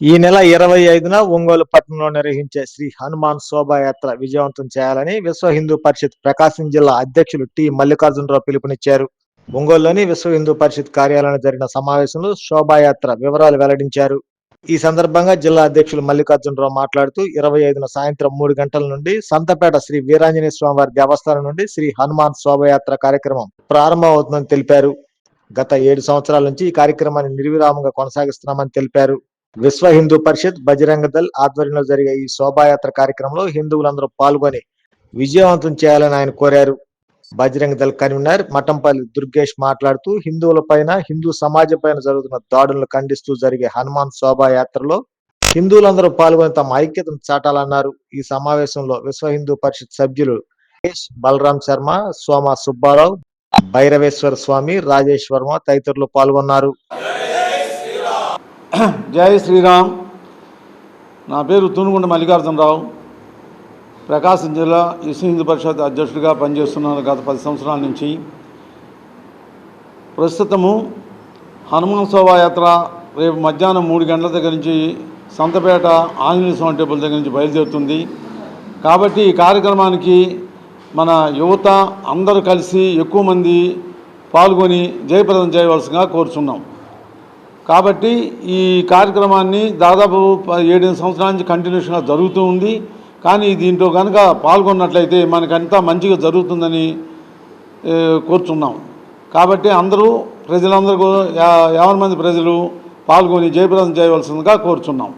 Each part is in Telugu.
ఈ నెల ఇరవై ఐదున ఒంగోలు పట్టణంలో నిర్వహించే శ్రీ హనుమాన్ శోభాయాత్ర విజయవంతం చేయాలని విశ్వ హిందూ పరిషత్ ప్రకాశం జిల్లా అధ్యక్షులు టి. మల్లికార్జునరావు పిలుపునిచ్చారు. ఒంగోలులోని విశ్వ హిందూ పరిషత్ కార్యాలయంలో జరిగిన సమావేశంలో శోభాయాత్ర వివరాలు వెల్లడించారు. ఈ సందర్భంగా జిల్లా అధ్యక్షులు మల్లికార్జునరావు మాట్లాడుతూ ఇరవై ఐదున సాయంత్రం మూడు గంటల నుండి సంతపేట శ్రీ వీరాంజనేయ స్వామివారి దేవస్థానం నుండి శ్రీ హనుమాన్ శోభయాత్ర కార్యక్రమం ప్రారంభమవుతుందని తెలిపారు. గత ఏడు సంవత్సరాల నుంచి ఈ కార్యక్రమాన్ని నిర్విరామంగా కొనసాగిస్తున్నామని తెలిపారు. విశ్వ హిందూ పరిషత్ బజరంగ దళ్ ఆధ్వర్యంలో జరిగే ఈ శోభాయాత్ర కార్యక్రమంలో హిందువులందరూ పాల్గొని విజయవంతం చేయాలని ఆయన కోరారు. బజరంగ దళ్ కన్వీనర్ మఠంపల్లి దుర్గేష్ మాట్లాడుతూ హిందువుల పైన హిందూ సమాజం పైన జరుగుతున్న దాడులను ఖండిస్తూ జరిగే హనుమాన్ శోభాయాత్రలో హిందువులందరూ పాల్గొని తమ ఐక్యతను చాటాలన్నారు. ఈ సమావేశంలో విశ్వ హిందూ పరిషత్ సభ్యులు బలరాం శర్మ సోమ సుబ్బారావు భైరవేశ్వర స్వామి రాజేష్ వర్మ తదితరులు పాల్గొన్నారు. జై శ్రీరామ్. నా పేరు తునుగుండ మల్లికార్జునరావు. ప్రకాశం జిల్లా విశ్వ హిందూ పరిషత్ అధ్యక్షుడిగా పనిచేస్తున్నాను గత పది సంవత్సరాల నుంచి. ప్రస్తుతము హనుమాన్ శోభాయాత్ర రేపు మధ్యాహ్నం మూడు గంటల దగ్గర నుంచి సంతపేట ఆంజనేయ స్వామి టెంపుల్ దగ్గర నుంచి బయలుదేరుతుంది. కాబట్టి ఈ కార్యక్రమానికి మన యువత అందరూ కలిసి ఎక్కువ మంది పాల్గొని జయప్రదం చేయవలసిందిగా కోరుచున్నాం. కాబట్టి ఈ కార్యక్రమాన్ని దాదాపు ఏడెనిమిది సంవత్సరాల నుంచి కంటిన్యూషన్గా జరుగుతూ ఉంది. కానీ దీంట్లో కనుక పాల్గొన్నట్లయితే మనకంతా మంచిగా జరుగుతుందని కోరుచున్నాం. కాబట్టి అందరూ ప్రజలందరూ యాభై మంది ప్రజలు పాల్గొని జయప్రదం చేయవలసిందిగా కోరుచున్నాం.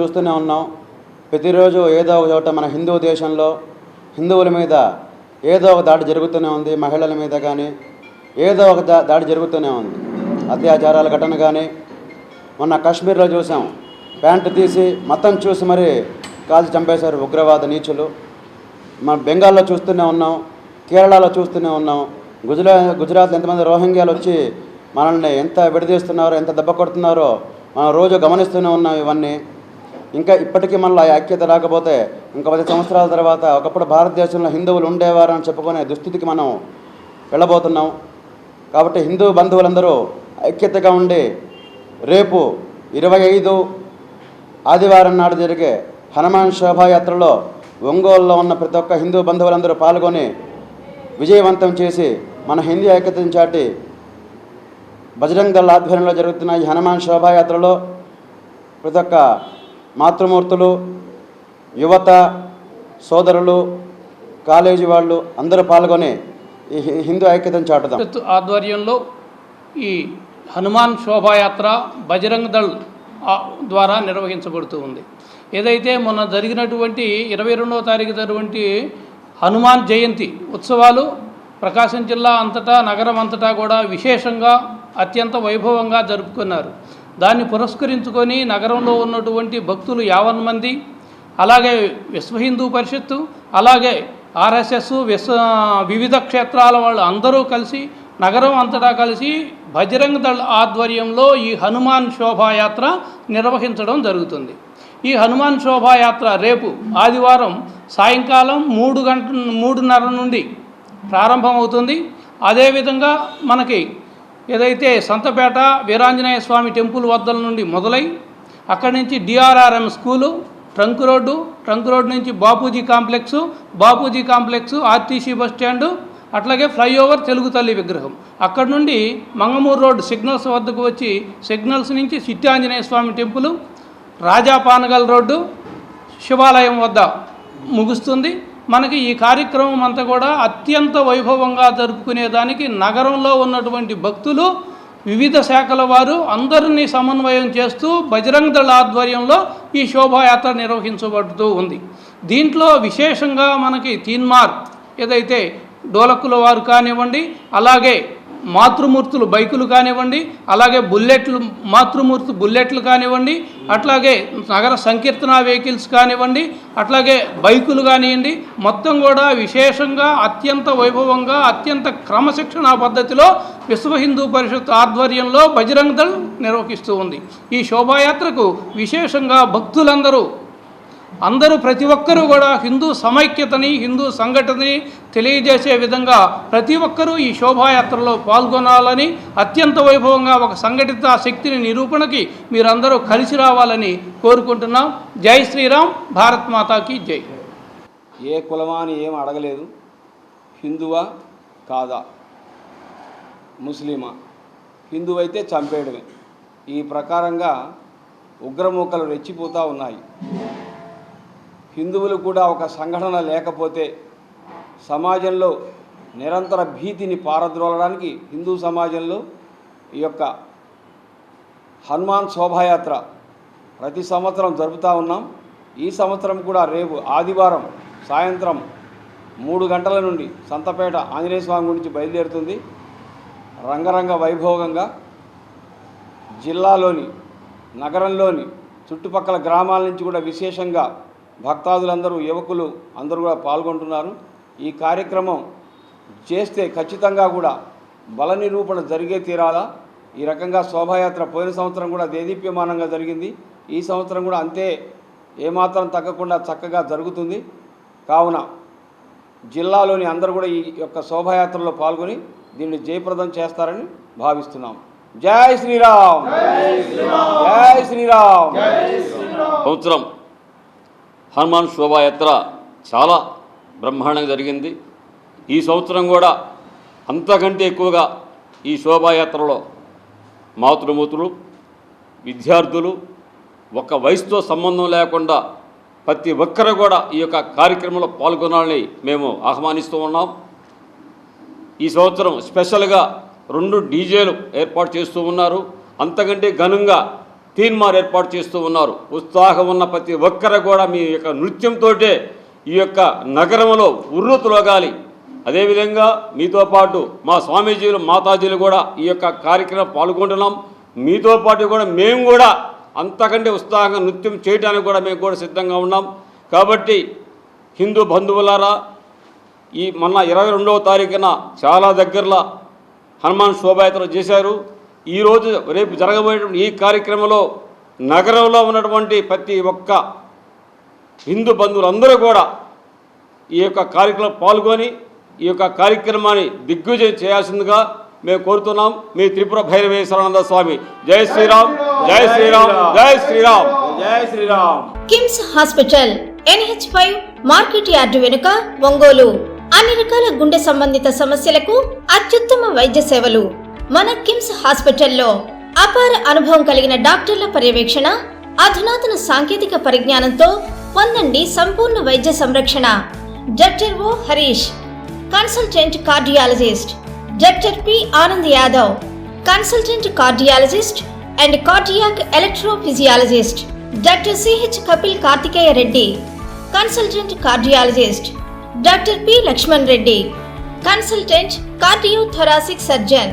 చూస్తూనే ఉన్నాం. ప్రతిరోజు ఏదో ఒక చోట మన హిందూ దేశంలో హిందువుల మీద ఏదో ఒక దాడి జరుగుతూనే ఉంది మహిళల మీద కానీ ఏదో ఒక దాడి జరుగుతూనే ఉంది. అత్యాచారాల ఘటన కానీ మొన్న కాశ్మీర్లో చూసాం. ప్యాంటు తీసి మతం చూసి మరి కాల్చి చంపేశారు ఉగ్రవాద నీచులు. మనం బెంగాల్లో చూస్తూనే ఉన్నాం కేరళలో చూస్తూనే ఉన్నాం. గుజరా గుజరాత్ ఎంతమంది రోహింగ్యాలు వచ్చి మనల్ని ఎంత విడదీస్తున్నారో ఎంత దెబ్బ కొడుతున్నారో మనం రోజు గమనిస్తూనే ఉన్నాం ఇవన్నీ. ఇంకా ఇప్పటికీ మనలో ఆ ఐక్యత రాకపోతే ఇంకా పది సంవత్సరాల తర్వాత ఒకప్పుడు భారతదేశంలో హిందువులు ఉండేవారు అని చెప్పుకునే దుస్థితికి మనం వెళ్ళబోతున్నాం. కాబట్టి హిందూ బంధువులందరూ ఐక్యతగా ఉండి రేపు ఇరవై ఐదు ఆదివారం నాడు జరిగే హనుమాన్ శోభాయాత్రలో ఒంగోలులో ఉన్న ప్రతి ఒక్క హిందూ బంధువులందరూ పాల్గొని విజయవంతం చేసి మన హిందూ ఐక్యతను చాటి బజరంగ దళ ఆధ్వర్యంలో జరుగుతున్న ఈ హనుమాన్ శోభాయాత్రలో ప్రతి ఒక్క మాతృమూర్తులు యువత సోదరులు కాలేజీ వాళ్ళు అందరూ పాల్గొని ఈ హి- హిందూ ఐక్యతను చాటుదాం. ఆధ్వర్యంలో ఈ హనుమాన్ శోభాయాత్ర బజరంగ్ దళ్ ద్వారా నిర్వహించబడుతూ ఉంది. ఏదైతే మొన్న జరిగినటువంటి ఇరవై రెండవ తారీఖు జరిగినటువంటి హనుమాన్ జయంతి ఉత్సవాలు ప్రకాశం జిల్లా అంతటా నగరం అంతటా కూడా విశేషంగా అత్యంత వైభవంగా జరుపుకున్నారు. దాన్ని పురస్కరించుకొని నగరంలో ఉన్నటువంటి భక్తులు యావన్ మంది అలాగే విశ్వ హిందూ పరిషత్తు అలాగే ఆర్ఎస్ఎస్ విశ్వ వివిధ క్షేత్రాల వాళ్ళు అందరూ కలిసి నగరం అంతటా కలిసి బజరంగ్ దళ్ ఆధ్వర్యంలో ఈ హనుమాన్ శోభాయాత్ర నిర్వహించడం జరుగుతుంది. ఈ హనుమాన్ శోభాయాత్ర రేపు ఆదివారం సాయంకాలం మూడు గంట మూడున్నర నుండి ప్రారంభమవుతుంది. అదేవిధంగా మనకి ఏదైతే సంతపేట వీరాంజనేయ స్వామి టెంపుల్ వద్దల నుండి మొదలై అక్కడి నుంచి DRRM school trunk road trunk road నుంచి Bapuji complex Bapuji complex RTC bus stand అట్లాగే ఫ్లైఓవర్ తెలుగు తల్లి విగ్రహం. అక్కడి నుండి మంగమూరు రోడ్ సిగ్నల్స్ వద్దకు వచ్చి సిగ్నల్స్ నుంచి సిట్టి ఆంజనేయ స్వామి టెంపుల్ రాజా పానగల్ రోడ్డు శివాలయం వద్ద ముగుస్తుంది. మనకి ఈ కార్యక్రమం అంతా కూడా అత్యంత వైభవంగా జరుపుకునేదానికి నగరంలో ఉన్నటువంటి భక్తులు వివిధ శాఖల వారు అందరినీ సమన్వయం చేస్తూ బజరంగ్ దళ ఆధ్వర్యంలో ఈ శోభాయాత్ర నిర్వహించబడుతూ ఉంది. దీంట్లో విశేషంగా మనకి తీన్మార్ ఏదైతే డోలకుల వారు కానివ్వండి అలాగే మాతృమూర్తులు బైకులు కానివ్వండి అలాగే బుల్లెట్లు మాతృమూర్తి బుల్లెట్లు కానివ్వండి అట్లాగే నగర సంకీర్తన వెహికల్స్ కానివ్వండి అట్లాగే బైకులు కానివ్వండి మొత్తం కూడా విశేషంగా అత్యంత వైభవంగా అత్యంత క్రమశిక్షణా పద్ధతిలో విశ్వ హిందూ పరిషత్ ఆధ్వర్యంలో బజరంగ దళ్ నిర్వహిస్తూ ఉంది. ఈ శోభాయాత్రకు విశేషంగా భక్తులందరూ అందరూ ప్రతి ఒక్కరూ కూడా హిందూ సమైక్యతని హిందూ సంఘటనని తెలియజేసే విధంగా ప్రతి ఒక్కరూ ఈ శోభాయాత్రలో పాల్గొనాలని అత్యంత వైభవంగా ఒక సంఘటిత శక్తిని నిరూపణకి మీరందరూ కలిసి రావాలని కోరుకుంటున్నాం. జై శ్రీరామ్. భారత్ మాతాకి జై. ఏ కులమా అని ఏం అడగలేదు. హిందువా కాదా? ముస్లిమా? హిందువైతే చంపేయడమే. ఈ ప్రకారంగా ఉగ్రమూకలు రెచ్చిపోతూ ఉన్నాయి. హిందువులు కూడా ఒక సంఘటన లేకపోతే సమాజంలో నిరంతర భీతిని పారద్రోలడానికి హిందూ సమాజంలో ఈ యొక్క హనుమాన్ శోభాయాత్ర ప్రతి సంవత్సరం జరుపుతూ ఉన్నాం. ఈ సంవత్సరం కూడా రేపు ఆదివారం సాయంత్రం మూడు గంటల నుండి సంతపేట ఆంజనేయ స్వామి గురించి బయలుదేరుతుంది. రంగరంగ వైభోగంగా జిల్లాలోని నగరంలోని చుట్టుపక్కల గ్రామాల నుంచి కూడా విశేషంగా భక్తాదులందరూ యువకులు అందరూ కూడా పాల్గొంటున్నారు. ఈ కార్యక్రమం చేస్తే ఖచ్చితంగా కూడా బల నిరూపణ జరిగే తీరాలా? ఈ రకంగా శోభాయాత్ర పోయిన సంవత్సరం కూడా దేదీప్యమానంగా జరిగింది. ఈ సంవత్సరం కూడా అంతే ఏమాత్రం తగ్గకుండా చక్కగా జరుగుతుంది. కావున జిల్లాలోని అందరూ కూడా ఈ యొక్క శోభాయాత్రలో పాల్గొని దీన్ని జయప్రదం చేస్తారని భావిస్తున్నాం. జై శ్రీరామ్! జై శ్రీరామ్! సంవత్సరం హనుమాన్ శోభాయాత్ర చాలా బ్రహ్మాండంగా జరిగింది. ఈ సంవత్సరం కూడా అంతకంటే ఎక్కువగా ఈ శోభాయాత్రలో మాతృమూతులు విద్యార్థులు ఒక వయసుతో సంబంధం లేకుండా ప్రతి ఒక్కరు కూడా ఈ యొక్క కార్యక్రమంలో పాల్గొనాలని మేము ఆహ్వానిస్తూ ఉన్నాం. ఈ సంవత్సరం స్పెషల్గా రెండు డీజేలు ఏర్పాటు చేస్తూ ఉన్నారు. అంతకంటే ఘనంగా తీన్మార్ ఏర్పాటు చేస్తూ ఉన్నారు. ఉత్సాహం ఉన్న ప్రతి ఒక్కరు కూడా మీ యొక్క నృత్యంతో ఈ యొక్క నగరంలో ఉర్రూతులోగాలి అదేవిధంగా మీతో పాటు మా స్వామీజీలు మాతాజీలు కూడా ఈ యొక్క కార్యక్రమం పాల్గొంటున్నాం. మీతో పాటు కూడా మేము కూడా అంతకంటే ఉత్సాహంగా నృత్యం చేయడానికి కూడా మేము కూడా సిద్ధంగా ఉన్నాం. కాబట్టి హిందూ బంధువులారా ఈ మొన్న ఇరవై రెండవ తారీఖున చాలా దగ్గరలో హనుమాన్ శోభాయాత్ర చేశారు. ఈరోజు రేపు జరగబోయేటువంటి ఈ కార్యక్రమంలో నగరంలో ఉన్నటువంటి ప్రతి ఒక్క హిందూ బంధువులందరూ కూడా ఈ యొక్క కార్యక్రమం పాల్గొని ఈ యొక్క కార్యక్రమాన్ని దిగ్విజయం చేయాల్సిందిగా మేము కోరుతున్నాం. మీ త్రిపుర భైరవేశ్వరానంద స్వామి. జై శ్రీరామ్ జై శ్రీరామ్ జై శ్రీరామ్. జై Shriram. KIMS hospital NH five market yard వెనుక ఒంగోలు. అన్ని రకాల గుండె సంబంధిత సమస్యలకు అత్యుత్తమ వైద్య సేవలు. మన కిమ్స్ హాస్పిటల్లో అపార అనుభవం కలిగిన డాక్టర్ల పర్యవేక్షణ అధునాతన సాంకేతిక పరిజ్ఞానంతో పొందండి సంపూర్ణ వైద్య సంరక్షణ. Doctor O Harish consultant cardiologist. Doctor P Anand Yadav consultant cardiologist and cardiac electrophysiologist. Doctor CH Kapil Karthikeya Reddy consultant cardiologist. Doctor P Lakshman Reddy consultant cardio thoracic surgeon.